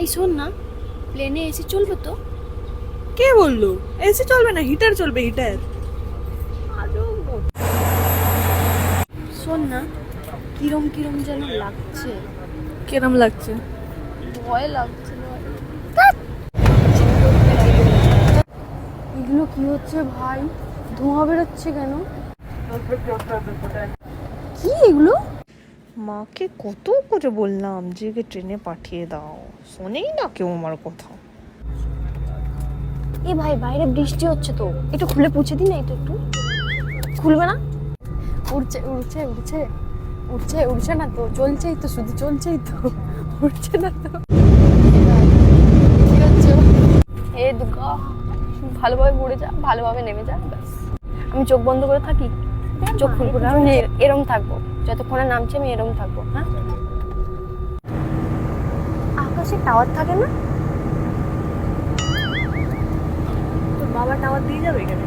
এই শোন না প্লেনে এসে চলবে তো? কে বলল? এসি চলবে না হিটার চলবে হিটার শোন না কিরম কিরম যেন লাগছে। কিরম লাগছে? ভয় লাগছে এগুলো কি হচ্ছে ভাই? ধোঁয়া বেরোচ্ছে কেন? কি এগুলো? মাকে কত করে বললাম যে একে ট্রেনে পাঠিয়ে দাও। শোনেই না কেউ আমার কথা। এ ভাই বাইরে বৃষ্টি হচ্ছে তো। একটু খুলে পুছে দিন না এটা একটু। খুলবে না? উড়ছে উড়ছে উড়ছে। উড়ছে উড়ছে না তো। চলছেই তো শুধু চলছেই তো। উড়ছে না তো। হে দুর্গা ভালোভাবে পড়ে যা ভালোভাবে নেমে যা ব্যাস। আমি চোখ বন্ধ করে থাকি চোখ খুলবো না। আমি এরম থাকব। যতক্ষণে নামছি আমি এরম থাকব হ্যাঁ? আকাশে টাওয়ার থাকে না? তোর বাবা টাওয়ার দিয়ে যাবে এখানে?